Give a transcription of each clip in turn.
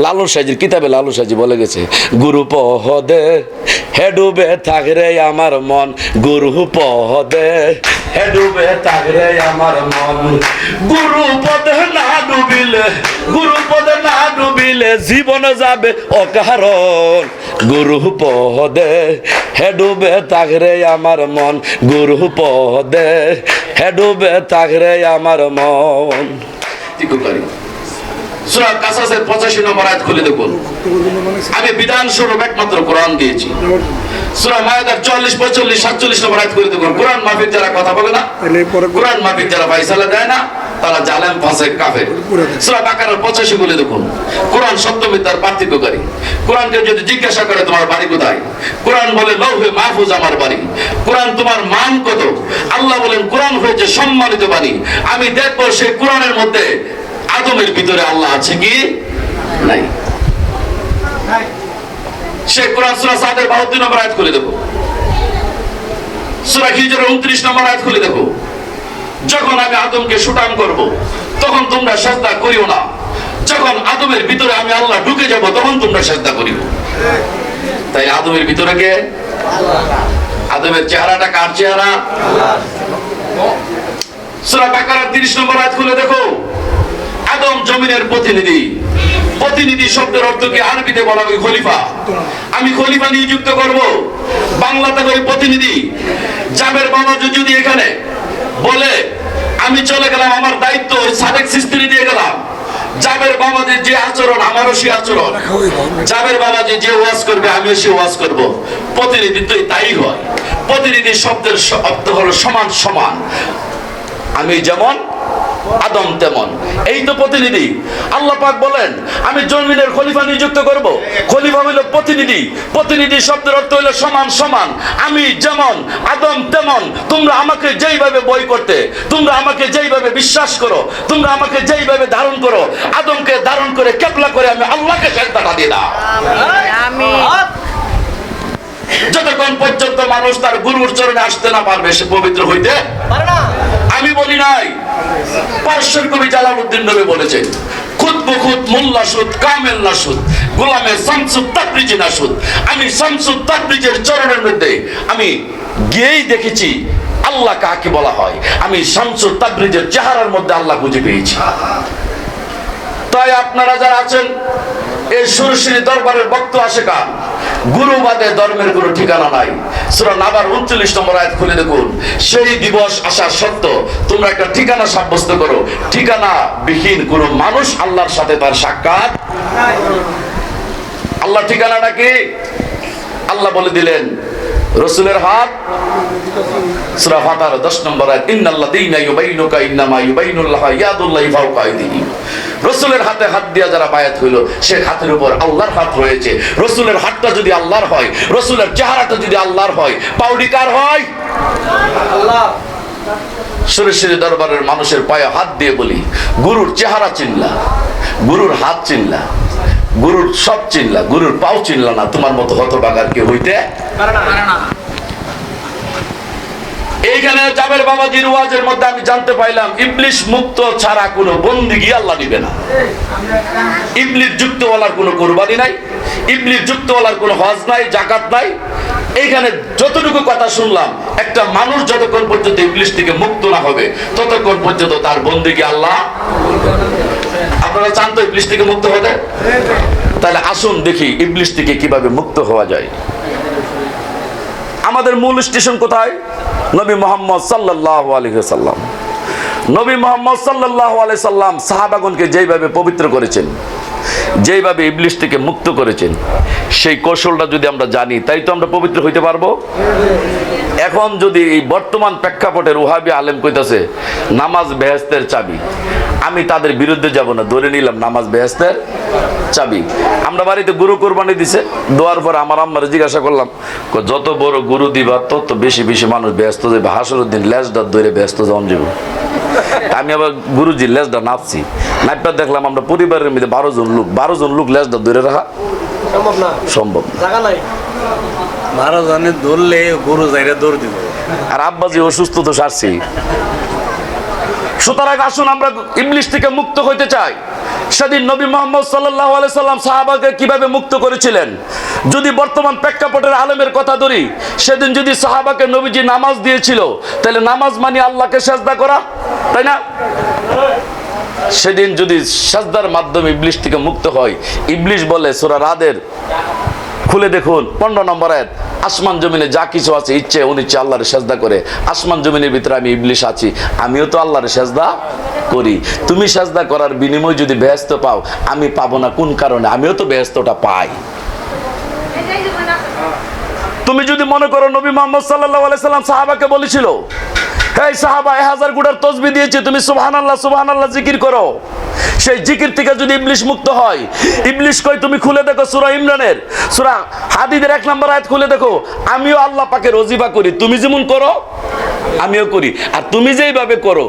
লালু সাজির, কিতাবে লালু সাজি বলে গেছে, গুরু পহদে হেডুবে থাকরে আমার মন, গুরু পহদে হেডুবে থাকরে আমার মন, গুরু পদে না ডুবিলে, গুরু পদে না ডুবিলে জীবন যাবে অকারণ। গুরু পদে হেডুবে থাকরে আমার মন, গুরু পদে হেডুবে থাকরে আমার মন। তিকুকারী সূরা কাসাসের 85 নম্বর আয়াত খুলে দেখুন। আমি বিধান স্বরূপ একমাত্র কোরআন দিয়েছি। সূরা মায়েদার 44 45 47 নম্বর আয়াত খুলে দেখুন। কোরআন মাফিক যারা কথা বলে না কোরআন মাফিক যারা দেয় না তারা জালেম কাফের। সূরা বাকারার 85 বলে দেখুন। কোরআন পার্থক্যকারী কোরআনকে যদি জিজ্ঞাসা করে তোমার বাড়ি কোথায়? কোরআন বলে লৌহে মাহফুজ আমার বাড়ি। কোরআন তোমার মান কত? আল্লাহ বলেন কোরআন হয়েছে সম্মানিত বাণী। আমি দেখব সেই কোরআনের মধ্যে আদমের ভিতরে আল্লাহ আছে কি? নাই। সে কোরআন সুরা সাদের 72 নম্বর আয়াত খুলে দেখো। সূরা হিজরের 29 নম্বর আয়াত খুলে দেখো। যখন আমি আদমকে শুটান করব তখন তোমরা সাজদা করিও না। যখন আদমের ভিতরে আমি আল্লাহ ঢুকে যাব তখন তোমরা সাজদা করিও। তাই আদমের ভিতরে কে? আদমের চেহারাটা কার চেহারা? সূরা বাকারার 30 নম্বর আয়াত খুলে দেখো। আদম জমিনের প্রতিনিধি। প্রতিনিধি শব্দের অর্থ কি আরবিতে বলা হয় খলিফা। আমি খলিফা নিযুক্ত করব। বাংলাতে ওই প্রতিনিধি। জাবের বাবা যদি এখানে বলে, আমি চলে গেলাম, আমার দায়িত্ব সাদেক সিস্ত্রি দিয়ে গেলাম। জাবের বাবাদের যে আচরণ, আমারও সে আচরণ। জাবের বাবা যে ওয়াজ করবে, আমিও সে ওয়াজ করব। প্রতিনিধিত্ব তাই হয়। প্রতিনিধি শব্দের অর্থ হলো সমান সমান। আমি যেমন আদম তেমন। এই তো প্রতিনিধি। আল্লাহ পাক বলেন আমি জমিনের খলিফা নিযুক্ত করব। খলিফা হইল প্রতিনিধি। প্রতিনিধি শব্দের অর্থ হইল সমান সমান। আমি যেমন আদম তেমন। তোমরা আমাকে যেইভাবে বই করতে তোমরা আমাকে যেইভাবে বিশ্বাস করো তোমরা আমাকে যেইভাবে ধারণ করো আদমকে ধারণ করে কেপলা করে আমি আল্লাহকে সেজদাটা দিয়ে দাও যতক্ষণ পর্যন্ত মানুষ তার গুরুর চরণে আসতে না পারবে সে পবিত্র হইতে আমি বলি নাই। পার্শ্বের কবি জালালউদ্দিন নবী বলেছেন গিয়েই দেখেছি, আল্লাহ বলা হয়। আমি চেহারার মধ্যে আল্লাহ তাই আপনারা যারা আছেন, এই সুরশ্রী দরবারের বক্ত আসে কার? গুরুবাদে ধর্মের কোনো ঠিকানা নাই। সুরা নাবার উনচল্লিশ নম্বর আয়াত খুলে দেখুন। সেই দিবস আসা সত্য তোমরা একটা ঠিকানা সাব্যস্ত করো। ঠিকানা বিহীন কোনো মানুষ আল্লাহর সাথে তার সাক্ষাৎ আল্লাহ ঠিকানাটা কি? আল্লাহ বলে দিলেন রসুলের হাত। সূরা ফাতার 10 নম্বর আয়াত ইন্নাল্লাযীনা ইউবাইনুকা ইন্নামা ইউবাইনুল্লাহ ইয়াদুল্লাহি ফাওকা আইদিহিম রসুলের হাতে হাত দিয়া যারা বায়াত হইল সে হাতের উপর আল্লাহর হাত রয়েছে। রসুলের হাতটা যদি আল্লাহর হয় রসুলের চেহারাটা যদি আল্লাহর হয় পাউডি কার হয়? সুরেশ্বরী দরবারের মানুষের পায়ে হাত দিয়ে বলি গুরুর চেহারা চিনলা গুরুর হাত চিনলা। গুরুর সব চিনলা গুরুর পাও চিনলা না তোমার মতো হতবাগার কে হইতে এইখানে জাবের বাবাজির ওয়াজের মধ্যে আমি জানতে পাইলাম ইবলিশ মুক্ত ছাড়া কোনো বন্দিগি আল্লাহ দিবে না। ইবলিশ যুক্তওয়ালার কোনো কোরবানি নাই ইবলিশ যুক্তওয়ালার কোনো হজ নাই জাকাত নাই। এইখানে যতটুকু কথা শুনলাম একটা মানুষ যতক্ষণ পর্যন্ত ইবলিশ থেকে মুক্ত না হবে ততক্ষণ পর্যন্ত তার বন্দিগি আল্লাহ আপনারা চান তো ইবলিশ থেকে মুক্ত হতে। তাহলে আসুন দেখি ইবলিশ থেকে কীভাবে মুক্ত হওয়া যায়। আমাদের মূল স্টেশন কোথায়? নবী মোহাম্মদ সাল্লাহ আলহিসাল্লাম নবী মোহাম্মদ সাল্লাহ সাহাবাগনকে যেইভাবে পবিত্র করেছেন, যেইভাবে ইবলিশ থেকে মুক্ত করেছেন, সেই কৌশলটা যদি আমরা জানি, তাই তো আমরা পবিত্র হইতে পারব। এখন যদি এই বর্তমান প্রেক্ষাপটের ওহাবি আলেম কইতাছে, নামাজ বেহেস্তের চাবি। আমি তাদের বিরুদ্ধে যাব না। ধরে নিলাম নামাজ বেহেস্তের চাবি। আমরা বাড়িতে গুরু কোরবানি দিছে। দেওয়ার পর আমার আম্মারে জিজ্ঞাসা করলাম যত বড় গুরু দিবা তত বেশি বেশি মানুষ ব্যস্ত যাবে হাসরুদ্দিন লেজটা ধরে ব্যস্ত যাওয়ান যাব আমি আবার গুরুজি লেজটা নাচছি। নাপটা দেখলাম আমরা পরিবারের মধ্যে বারো জন লোক। বারো জন লোক লেজটা ধরে রাখা সম্ভব না? সম্ভব নাই? বারো জনে ধরলে গরু যাইরে দৌড় দিব। আর আব্বাজি অসুস্থ তো সারছি। সুতরাং আসুন আমরা ইংলিশ থেকে মুক্ত হইতে চাই। সেদিন নবী মোহাম্মদ সাল্লাহ সাল্লাম সাহাবাকে কীভাবে মুক্ত করেছিলেন? যদি বর্তমান প্রেক্ষাপটের আলমের কথা ধরি, সেদিন যদি সাহাবাকে নবীজি নামাজ দিয়েছিল, তাহলে নামাজ মানে আল্লাহকে সেজদা করা, তাই না? সেদিন যদি সাজদার মাধ্যমে ইবলিশ থেকে মুক্ত হয়, ইবলিশ বলে সোরা রাদের খুলে দেখুন, পনেরো নম্বর আয়াত, আসমান জমিনে যা কিছু আছে, ইচ্ছে অনিচ্ছে আল্লাহর সেজদা করে। আসমান জমিনের ভিতরে আমি ইবলিশ আছি, আমিও তো আল্লাহর সেজদা করি। তুমি সেজদা করার বিনিময় যদি ব্যস্ত পাও, আমি পাবো না, কোন কারণে? আমিও তো ব্যস্তটা পাই। তুমি যদি মনে করো নবী মোহাম্মদ সাল্লাহ সাল্লাম সাহাবাকে বলেছিল এই সাহাবা এক হাজার গুড়ার তসবি দিয়েছে, তুমি সুবহান আল্লাহ সুবহান আল্লাহ জিকির করো। সেই জিকির থেকে যদি ইবলিশ মুক্ত হয়, ইবলিশ কই তুমি খুলে দেখো সুরা ইমরানের। সুরা হাদিদের এক নম্বর আয়াত খুলে দেখো, আমিও আল্লাহ পাকে রজিবা করি। তুমি যেমন করো, আমিও করি। আর তুমি যেইভাবে করো,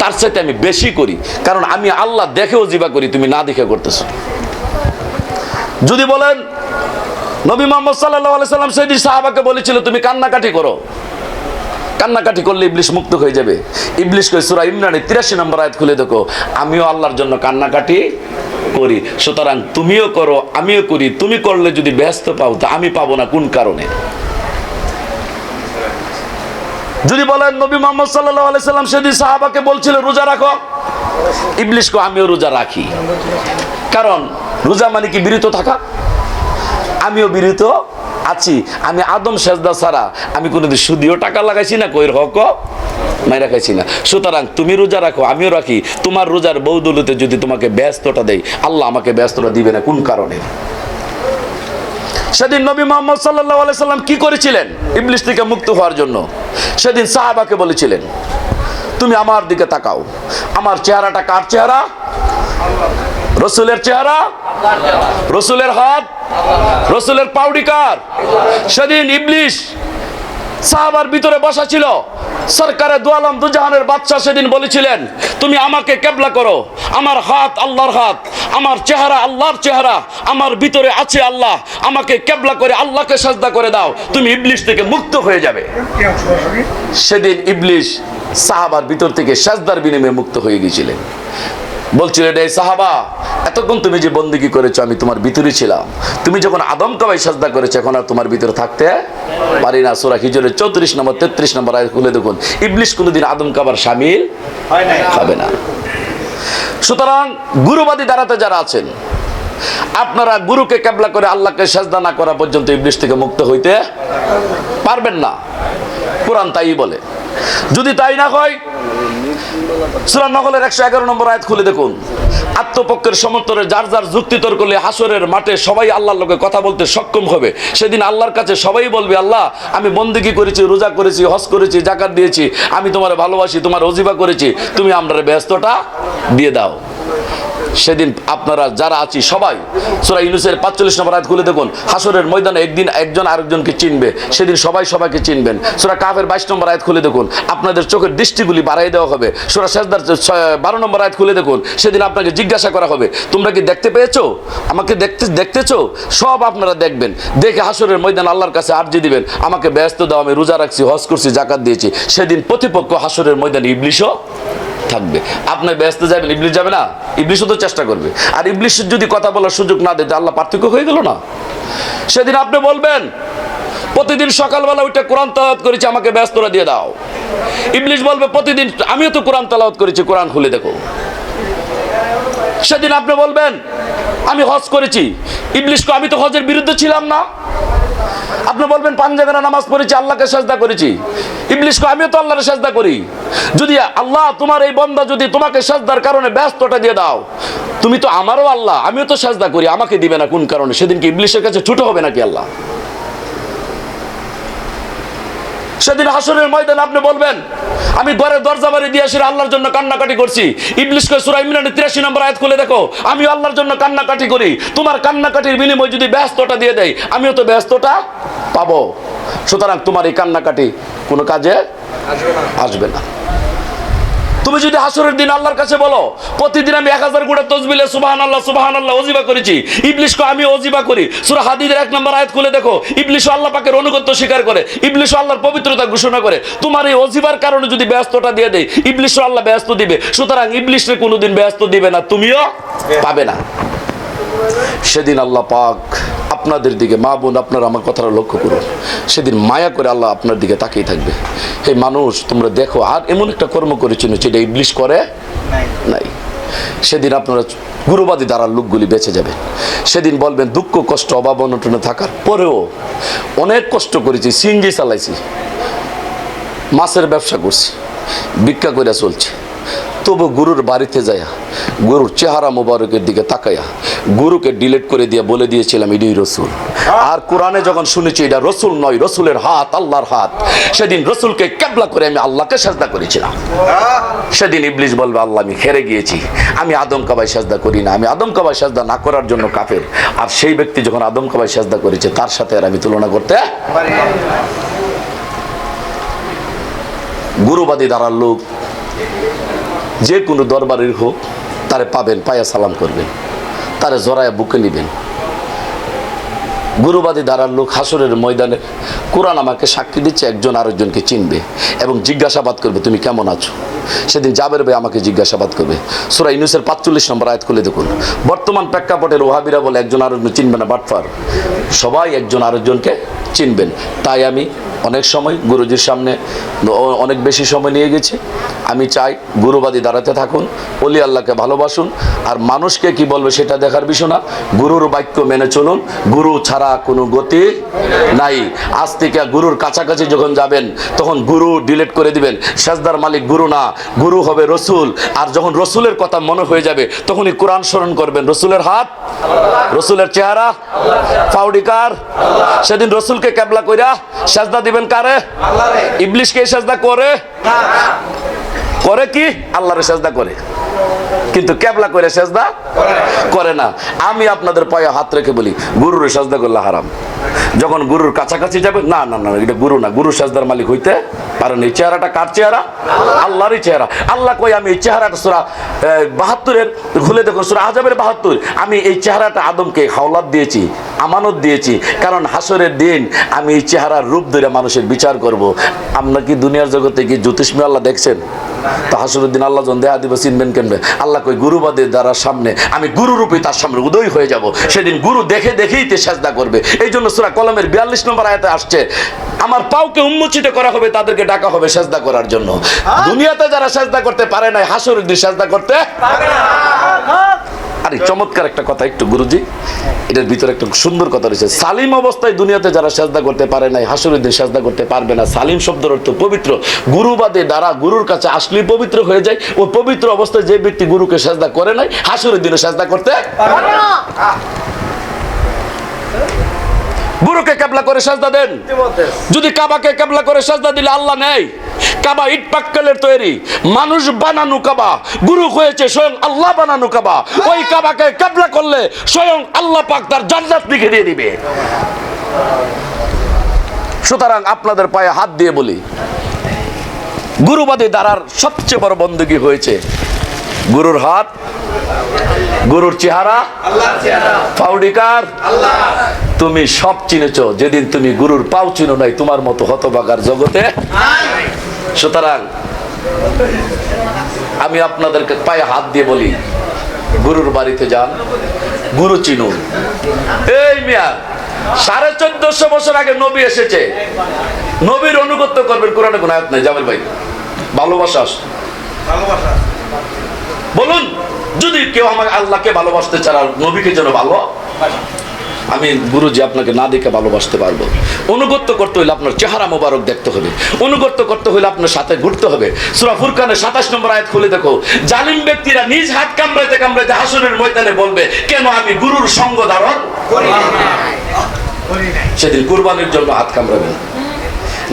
তার সাথে আমি বেশি করি। কারণ আমি আল্লাহ দেখেও জিবা করি, তুমি না দেখে করতেছো। যদি বলেন, নবী মোহাম্মদ সাল্লাহ সাল্লাম সেদিন সাহাবাকে বলেছিল, তুমি কান্নাকাটি করো। কান্নাকাটি করলে ইবলিশ মুক্ত হয়ে যাবে। ইবলিশ কই সুরা ইমরানের তিরাশি নম্বর আয়াত খুলে দেখো, আমিও আল্লাহর জন্য কান্নাকাটি করি, সুতরাং তুমিও করো, আমিও করি। তুমি করলে যদি ব্যস্ত পাও, তা আমি পাবো না, কোন কারণে? যদি বলেন নবী মোহাম্মদ সাল্লাহ সাল্লাম সেদিন সাহাবাকে বলছিল, রোজা রাখো? ইবলিশ কো আমিও রোজা রাখি। কারণ রোজা মানে কি বিরত থাকা? আমিও বিরত আছি, আমি আদম সেজদা ছাড়া আমি কোনোদিন সুদিও টাকা লাগাইছি না? কইর হক? মাইরা খাইছি না। সুতরাং তুমি রোজা রাখো, আমিও রাখি। তোমার রোজার বৌদলতে যদি তোমাকে ব্যস্তটা দেয় আল্লাহ আমাকে ব্যস্তটা দিবে না কোন কারণে? সেদিন নবী মোহাম্মদ সাল্লাহ সাল্লাম কি করেছিলেন? ইবলিশ থেকে মুক্ত হওয়ার জন্য। সেদিন সাহাবাকে বলেছিলেন, তুমি আমার দিকে তাকাও। আমার চেহারাটা কার চেহারা? রসুলের চেহারা, রসুলের হাত, রসুলের পাউডি কার? সেদিন ইবলিশ সাহাবার ভিতরে বসা ছিল। সরকারের দুয়ালম দুজাহানের বাদশাহ সেদিন বলেছিলেন, তুমি আমাকে কেবলা করো। আমার হাত আল্লাহর হাত, আমার চেহারা আল্লাহর চেহারা, আমার ভিতরে আছে আল্লাহ। আমাকে কেবলা করে আল্লাহকে সাজদা করে দাও। তুমি ইবলিশ থেকে মুক্ত হয়ে যাবে। সেদিন ইবলিশ সাহাবার ভিতর থেকে সাজদার বিনিময়ে মুক্ত হয়ে গিয়েছিলেন। বলছিলেন এই সাহাবা, এতক্ষণ তুমি যে বন্দিগি করেছ, আমি তোমার ভিতরে ছিলাম। তুমি যখন আদম কাবাই সাজদা করেছ, এখন আর তোমার ভিতরে থাকতে পারি না। সুরা হিজরের চৌত্রিশ নম্বর, তেত্রিশ নম্বর আয়াত খুলে দেখুন। ইবলিশ কোনোদিন আদম কাবার সামিল হবে না। সুতরাং গুরুবাদী দাঁড়াতে যারা আছেন, আপনারা গুরুকে কেবলা করে আল্লাহকে সাজদা না করা পর্যন্ত ইবলিশ থেকে মুক্ত হইতে পারবেন না। কোরআন তাই বলে। যদি তাই না হয় সুরা নকলের একশো এগারো নম্বর আয়াত খুলে দেখুন। আত্মপক্ষের সমর্থনে যার যার যুক্তি তর্ক করলে হাসরের মাঠে সবাই আল্লাহর লোকে কথা বলতে সক্ষম হবে। সেদিন আল্লাহর কাছে সবাই বলবে, আল্লাহ, আমি বন্দিগি করেছি, রোজা করেছি, হজ করেছি, জাকাত দিয়েছি, আমি তোমার ভালোবাসি, তোমার অজিবা করেছি, তুমি আমরা ব্যস্তটা দিয়ে দাও। সেদিন আপনারা যারা আছি সবাই, সুরা ইউনুসের পাঁচচল্লিশ নম্বর আয়াত খুলে দেখুন হাসরের ময়দানে একদিন একজন আরেকজনকে চিনবে, সেদিন সবাই সবাইকে চিনবেন। সুরা কাফের বাইশ নম্বর আয়াত খুলে দেখুন, আপনাদের চোখের দৃষ্টিগুলি বাড়াই দেওয়া হবে। সুরা শেষদার বারো নম্বর আয়াত খুলে দেখুন, সেদিন আপনাকে জিজ্ঞাসা করা হবে, তোমরা কি দেখতে পেয়েছ? আমাকে দেখতে, দেখতেছো? সব আপনারা দেখবেন। দেখে হাসরের ময়দান আল্লাহর কাছে আর্জি দিবেন, আমাকে ব্যস্ত দাও, আমি রোজা রাখছি, হজ করছি জাকাত দিয়েছি। সেদিন প্রতিপক্ষ হাসরের ময়দানে ইবলিশও থাকবে। আপনি ব্যস্ত যাবেন ইবলিশ যাবে না। ইবলিশও তো চেষ্টা করবে। আর ইবলিশের যদি কথা বলার সুযোগ না দেয় আল্লাহ পার্থক্য হয়ে গেল না? সেদিন আপনি বলবেন, প্রতিদিন সকালবেলা উঠে কোরআন তালাওয়াত করেছি, আমাকে ব্যস্তরা দিয়ে দাও। ইবলিশ বলবে, প্রতিদিন আমিও তো কোরআন তালাওয়াত করেছি, কোরআন খুলে দেখো। সেদিন আপনি বলবেন, আমি হজ করেছি। ইবলিশকে আমি তো হজের বিরুদ্ধে ছিলাম না। আপনি বলবেন পাঞ্জাবেরা নামাজ পড়েছি, আল্লাহকে সাজদা করেছি। ইবলিশকে আমিও তো আল্লাহর সাজদা করি। যদি আল্লাহ তোমার এই বন্দা যদি তোমাকে সাজদার কারণে ব্যস্তটা দিয়ে দাও, তুমি তো আমারও আল্লাহ, আমিও তো সাজদা করি, আমাকে দিবে না কোন কারণে? সেদিন কি ইবলিশের কাছে ছুটো হবে নাকি আল্লাহ? সেদিন হাসরের ময়দানে আপনি বলবেন, আমি ঘরে দরজা বাড়ি দিয়ে আসলে আল্লাহর জন্য কান্নাকাটি করছি। ইবলিশকে সুরা ইমরানের তিরাশি নম্বর আয়াত খুলে দেখো আমি আল্লাহর জন্য কান্নাকাটি করি। তোমার কান্নাকাটির বিনিময় যদি ব্যস্তটা দিয়ে দেয়, আমিও তো ব্যস্তটা পাবো। সুতরাং তোমার এই কান্নাকাটি কোনো কাজে আসবে না। তুমি যদি হাসরের দিন আল্লাহর কাছে বলো প্রতিদিন আমি এক হাজার গুড়া তসবিলে সুবাহান আল্লাহ সুবাহান আল্লাহ অজিবা করেছি। ইবলিশকে আমি অজিবা করি। সুরা হাদিদের এক নম্বর আয়াত খুলে দেখো ইবলিশ আল্লাহ পাকের অনুগত্য স্বীকার করে ইবলিশ আল্লাহর পবিত্রতা ঘোষণা করে। তোমার এই অজিবার কারণে যদি ব্যস্তটা দিয়ে দেয় ইবলিশ আল্লাহ ব্যস্ত দিবে। সুতরাং ইবলিশরে কোনোদিন ব্যস্ত দিবে না তুমিও পাবে না। সেদিন আল্লাহ পাক আপনাদের দিকে, মা বোন আপনারা আমার কথাটা লক্ষ্য করুন। সেদিন মায়া করে আল্লাহ আপনার দিকে তাকিয়ে থাকবে। হে মানুষ, তোমরা দেখো, আর এমন একটা কর্ম করেছিল যেটা ইবলিশ করে নাই। সেদিন আপনারা গুরুবাদী দ্বারা লোকগুলি বেঁচে যাবে সেদিন বলবেন, দুঃখ, কষ্ট, অভাব, অনটনে থাকার পরেও অনেক কষ্ট করেছি সিনজি চালাইছি, মাছের ব্যবসা করছি, ভিক্ষা করে চলছে। তবু গুরুর বাড়িতে যায়া, গুরুর চেহারা মোবারকের দিকে তাকাইয়া গুরুকে ডিলিট করে দিয়ে বলে দিয়েছিলাম এটাই রসুল। আর কোরআনে যখন শুনেছি, এটা রসুল নয়, রসুলের হাত, আল্লাহর হাত। সেদিন রসুলকে ক্যাবলা করে আমি আল্লাহকে সাজদা করেছিলাম। সেদিন ইবলিশ বলবে, আল্লাহ, আমি হেরে গিয়েছি। আমি আদম কাবাই সাজদা করি না। আমি আদম কাবাই সাজদা না করার জন্য কাফের। আর সেই ব্যক্তি যখন আদম কাবাই সাজদা করেছে, তার সাথে আর আমি তুলনা করতে গুরুবাদী দ্বারার লোক যে কোনো দরবারের হোক, তারে পাবেন পায়া সালাম করবেন। তারে জড়ায় বুকে নিবেন। গুরুবাদী দ্বারার লোক হাসরের ময়দানে কোরআন আমাকে সাক্ষী দিচ্ছে, একজন আরেকজনকে চিনবে এবং জিজ্ঞাসাবাদ করবে, তুমি কেমন আছো? সেদিন জাবের ভাই আমাকে জিজ্ঞাসাবাদ করবে। সুরা ইনুসের পাঁচচল্লিশ নম্বর আয়াত খুলে দেখুন। বর্তমান প্রেক্ষাপটের ওহাবিরা বলে, একজন আরেকজন চিনবে না বাটফার সবাই একজন আরেকজনকে চিনবেন। তাই আমি অনেক সময় গুরুজির সামনে অনেক বেশি সময় নিয়ে গেছি। আমি চাই গুরুবাদী দাঁড়াতে থাকুন, অলি আল্লাহকে ভালোবাসুন, আর মানুষকে কি বলবে সেটা দেখার বিষয় না। গুরুর বাক্য মেনে চলুন, গুরু ছাড়া কোনো গতি নাই। আজ থেকে গুরুর কাছাকাছি যখন যাবেন, তখন গুরু ডিলিট করে দিবেন। সাজদার মালিক গুরু না, গুরু হবে রসুল। আর যখন রসুলের কথা মনে হয়ে যাবে, তখনই কোরআন স্মরণ করবেন। রসুলের হাত, রসুলের চেহারা ফাউডিকার সেদিন রসুলকে ক্যাবলা কইরা সাজদা দিবেন কারে? ইবলিশকে এই সাজদা করে? করে কি? আল্লাহরে সাজদা করে। কিন্তু ক্যাবলা করে সাজদা করে না। আমি আপনাদের পায়ে হাত রেখে বলি গুরুর সাজদা করলে হারাম। যখন গুরুর কাছাকাছি যাবে না না না এটা গুরু না গুরু সাজদার মালিক হইতে পারেন এই চেহারাটা কার চেহারা? আল্লাহরই চেহারা। আল্লাহ কই আমি এই চেহারাটা সুরা বাহাত্তরের খুলে দেখো সুরা আজাবের বাহাত্তর। আমি এই চেহারাটা আদমকে হাওলাত দিয়েছি আমানত দিয়েছি। কারণ হাসরের দিন আমি এই চেহারার রূপ ধরে মানুষের বিচার করব। আমরা কি দুনিয়ার জগতে কি জ্যোতিষমী আল্লাহ দেখছেন? তো হাসরের দিন আল্লাহ যখন দেহা দিবে চিনবেন কেনবে আল্লাহ কই গুরুবাদের দ্বারা সামনে আমি গুরু রূপে তার সামনে উদয় হয়ে যাব। সেদিন গুরু দেখে দেখেই তে সাজদা করবে। এই জন্য সুরা কলমের বিয়াল্লিশ নম্বর আয়াতে আসছে আমার পাওকে উন্মোচিত করা হবে তাদেরকে ডাকা হবে সাজদা করার জন্য। দুনিয়াতে যারা সাজদা করতে পারে নাই হাসরের দিন সাজদা করতে আরে, চমৎকার একটা কথা একটু, গুরুজি। এটার ভিতরে একটা সুন্দর কথা রয়েছে। সালিম অবস্থায় দুনিয়াতে যারা সাজদা করতে পারে নাই হাসুরের দিন সাজদা করতে পারবে না। সালিম শব্দের অর্থ পবিত্র। গুরুবাদে দ্বারা গুরুর কাছে আসলে পবিত্র হয়ে যায়। ও পবিত্র অবস্থায় যে ব্যক্তি গুরুকে সাজদা করে নাই, হাসুরের দিনে সাজদা করতে গুরুকে কেবলা করে সাজদা দেন। যদি কাবাকে কেবলা করে সাজদা দিলে আল্লাহ নেই। কাবা ইট পাক্কালের তৈরি। মানুষ বানানো কাবা। গুরু হয়েছে স্বয়ং আল্লাহ বানানো কাবা। ওই কাবাকে কেবলা করলে স্বয়ং আল্লাহ পাক তার জান্নাত লিখে দিয়ে দিবে। সুতরাং আপনাদের পায়ে হাত দিয়ে বলি গুরুবাদী দ্বারার সবচেয়ে বড় বন্দুকি হয়েছে গুরুর হাত গুরুর চেহারা ফাউডিকার তুমি সব চিনেছ যেদিন তুমি গুরুর পাও চিনো নাই তোমার মতো হতবাগার জগতে। সুতরাং আমি আপনাদেরকে পায়ে হাত দিয়ে বলি গুরুর বাড়িতে যান গুরু চিনুন। এই মিয়া সাড়ে চোদ্দশো বছর আগে নবী এসেছে। নবীর অনুগত্য করবেন কোরআনে কোনো আয়াত নাই। জামিল ভাই ভালোবাসা। বলুন যদি কেউ আমার আল্লাহকে ভালোবাসতে চান আর নবীকে যেন ভালো আমি গুরুজি আপনাকে না দেখে ভালোবাসতে পারব। অনুগত্য করতে হলে আপনার চেহারা মোবারক দেখতে হবে। অনুগত্য করতে হলে আপনার সাথে ঘুরতে হবে। সুরা ফুরকানের সাতাশ নম্বর আয়াত খুলে দেখো, জালিম ব্যক্তিরা নিজ হাত কামড়াইতে কামড়াইতে হাসনের ময়দানে বলবে, কেন আমি গুরুর সঙ্গ ধারণ সেদিন কুরবানির জন্য হাত কামড়াবেন।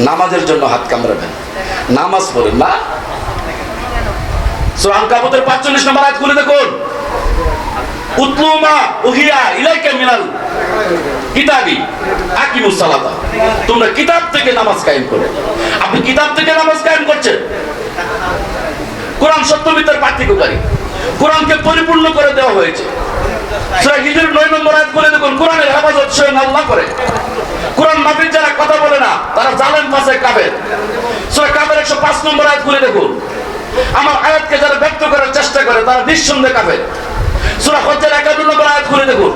নামাজের জন্য হাত কামড়াবেন। নামাজ পড়েন না। সুরান কাবুতের পাঁচচল্লিশ নম্বর আয়াত খুলে দেখুন, উতলুমা উহিয়া ইলাইকা মিনাল কিতাবি। আকিমুস সালাতা। তোমরা কিতাব থেকে নামাজ কায়েম আপনি কিতাব থেকে নামাজ কায়েম করছেন? কোরআন পার্থক্যকারী। কোরআনকে পরিপূর্ণ করে দেওয়া হয়েছে। হিজর নয় নম্বর আয়াত দেখুন, কোরআনের হেফাজত স্বয়ং আল্লাহ করে। কোরআন মাফিক যারা কথা বলে না, তারা জালেন পাশে কাবের সূরা কাবের একশো পাঁচ নম্বর আয়াত খুলে দেখুন, আমার আয়াতকে যারা ব্যক্ত করার চেষ্টা করে, তারা নিঃসন্দেহে কাফের। সূরা হজ্জের একান্ন নম্বর আয়াত খুলে দেখুন।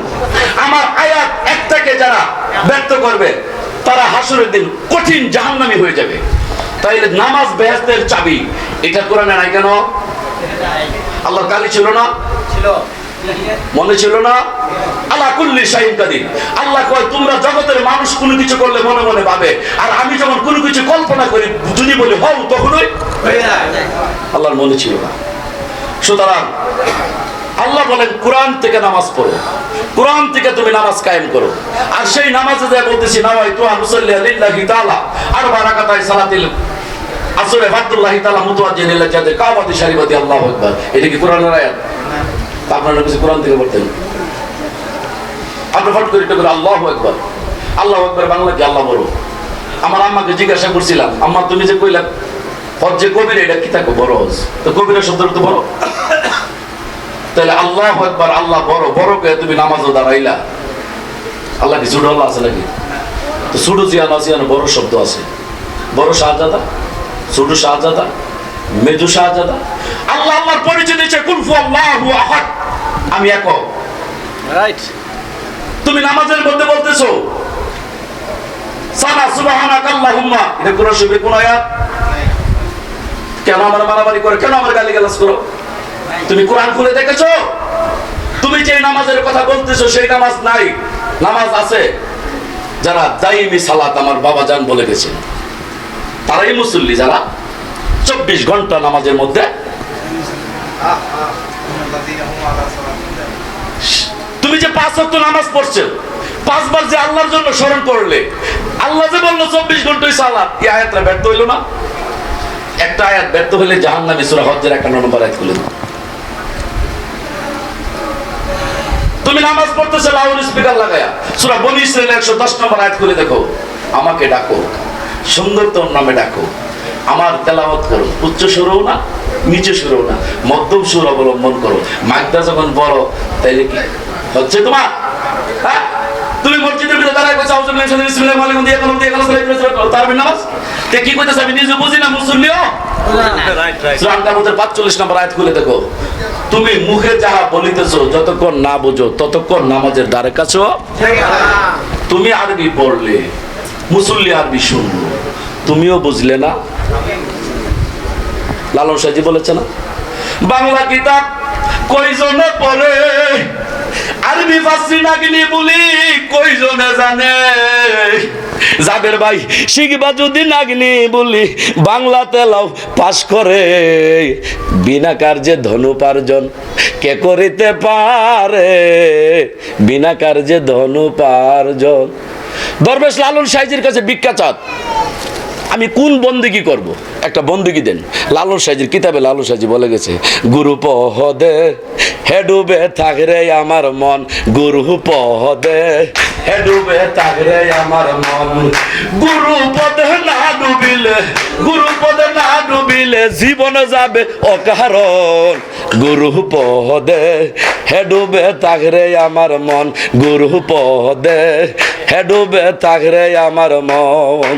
আমার আয়াত একটাকে যারা ব্যক্ত করবে তারা হাসরের দিন কঠিন জাহান্নামী হয়ে যাবে। তাইলে নামাজ বেহেস্তের চাবি এটা কোরআনে নাই কেন? আল্লাহর কালি ছিল না? মনে ছিল না? আল্লাহ কুল্লি শাহিন কাদির। আল্লাহ কয় তোমরা জগতের মানুষ কোনো কিছু করলে মনে মনে ভাবে। আর আমি যখন কোনো কিছু কল্পনা করি যদি বলি হও তখনই আল্লাহর মনে ছিল না। সুতরাং আল্লাহ বলেন, কোরআন থেকে নামাজ পড়ো। কোরআন থেকে তুমি নামাজ কায়েম করো। আর সেই নামাজে যা বলতেছি নামাই তো লিল্লাহি তাআলা আর বারাকাতাই সালাতিল আসরে ফাতুল্লাহি তাআলা মুতাওয়াজ্জিহ লিল্লাহি যাদের কাবাতি শরীফাতি আল্লাহু আকবার। এটা কি কোরআনের আয়াত? আপনারা কিছু কোরআন থেকে পড়তেন। আপনি ফট করে এটা করে, আল্লাহু আকবার। আল্লাহু আকবার বাংলা কি? আল্লাহ বলো। আমার আম্মাকে জিজ্ঞাসা করছিলাম, আম্মা, তুমি যে কইলা হজ যে কবির, এটা কি থাকো বড় তো কবিরের শব্দ তো বড়। তাহলে আল্লাহ একবার আল্লাহ বড় বড় কে তুমি নামাজও দাঁড়াইলা। আল্লাহ কি ছোট আল্লাহ আছে নাকি? তো ছোট জিয়ান জিয়ান বড় শব্দ আছে। বড় শাহজাদা ছোট শাহজাদা মেজু শাহজাদা। আল্লাহ আল্লাহর পরিচয় দিয়েছে কুলফু আল্লাহু আহাদ। আমি একক রাইট তুমি নামাজের মধ্যে বলতেছো সানা সুবহানাক আল্লাহুম্মা এটা কোন শরীফে কোন আয়াত? কেন আমার মারামারি করে? কেন আমার গালি গালাজ করো? তুমি কোরআন খুলে দেখেছ? তুমি যে নামাজের কথা বলতেছো, সেই নামাজ নাই। নামাজ আছে। যারা দাইমি সালাত আমার বাবা জান বলে গেছে। তারাই মুসল্লি যারা চব্বিশ ঘণ্টা নামাজের মধ্যে তুমি যে পাঁচ ওয়াক্ত নামাজ পড়ছো, পাঁচবার যে আল্লাহর জন্য স্মরণ করলে, আল্লাহ যে বলল চব্বিশ ঘন্টাই সালাত, এই আয়াতটা ব্যর্থ হইল না। একটা আয়াত ব্যর্থ হলে জাহান নামে সুরা হজ্জের একান্ন নম্বর আয়াত খুলে দাও। তুমি নামাজ পড়তেছো লাউড স্পিকার লাগায়া। সুরা বনি ইসরায়েল একশো দশ নম্বর আয়াত করে দেখো, আমাকে ডাকো সুন্দর তোর নামে ডাকো, আমার তেলাওয়াত করো, উচ্চ সুরও না, নিচে সুরও না, মধ্যম সুর অবলম্বন করো। মাইকটা যখন বড়, তাইলে কি হচ্ছে তোমার? হ্যাঁ? তুমি মসজিদে দাঁড়ায় কইছো আউযু বিল্লাহি মিনাশ শাইতানির রাজিম দিয়ে কলম দিয়ে কলম দিয়ে তারবি নামাজ তে কি কইতাছ আমি নিজে বুঝি না মুসল্লিও রাইট রাইট সূরা আনকাবুতের 45 নম্বর আয়াত খুলে দেখো তুমি মুখে যাহা যতক্ষণ না বুঝো ততক্ষণ নামাজের দ্বারে কাছেও তুমি আরবি পড়লে মুসল্লি আরবি তুমিও বুঝলে না লালন সাজি বলেছে না বাংলা কিতাব কয়জনে পড়ে আরবি ফাসরি নাগিনি বলি কয়জনে জানে। জাবের ভাই শিখবা যদি নাগিনি বলি বাংলাতে লাও পাশ করে। বিনা কার্যে ধনুপার্জন কে করিতে পারে? বিনা কার্যে ধনুপার্জন দরবেশ লালন সাইজির কাছে চাঁদ আমি কোন বন্দিগি করব? একটা বন্দিগি দেন। লালন সাইজির কিতাবে লালন সাইজি বলে গেছে, গুরু পহদে হেডুবে থাকরে আমার মন, গুরু পহদে হেডুবে থাকরে আমার মন, গুরু পদে না ডুবিলে, গুরু পদে না ডুবিলে জীবন যাবে অকারণ। গুরু পদে হেডুবে থাকরে আমার মন, গুরু পদে হেডুবে থাকরে আমার মন।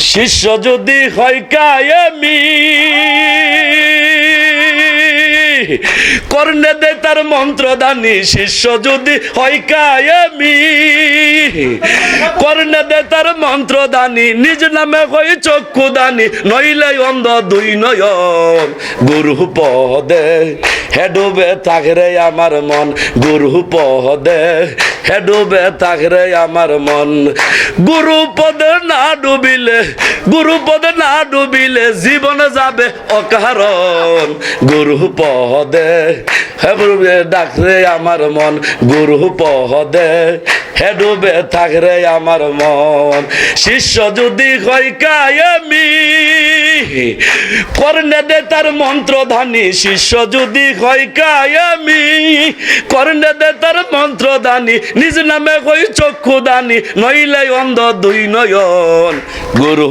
শিষ্য যদি হয় কায়েমি কর্ণে দে তার মন্ত্র দানি শিষ্য যদি হয় কায়েমি। কর্ণে দে তার মন্ত্র দানি নিজ নামে হই চক্ষু দানি নইলে অন্ধ দুই নয়ন গুরু পদে। হেডুবে থাকরে আমার মন, গুরু পদে। হেডুবে থাকরে আমার মন, গুরু পদে না ডুবিলে, গুরু পদে না ডুবিলে, জীবনে যাবে অকারণ। গুরু পদে হেডুবে ডাকরে আমার মন, গুরু পদে হেডুবে থাকরে আমার মন। শিষ্য যদি হয় কায়েমি, কর্ণে দে তার মন্ত্র ধানি শিষ্য যদি হয় কায়ামি, কর্ণে দে তার মন্ত্র দানি নিজ নামে হই চক্ষু দানি নইলে অন্ধ দুই নয়ন। গুরু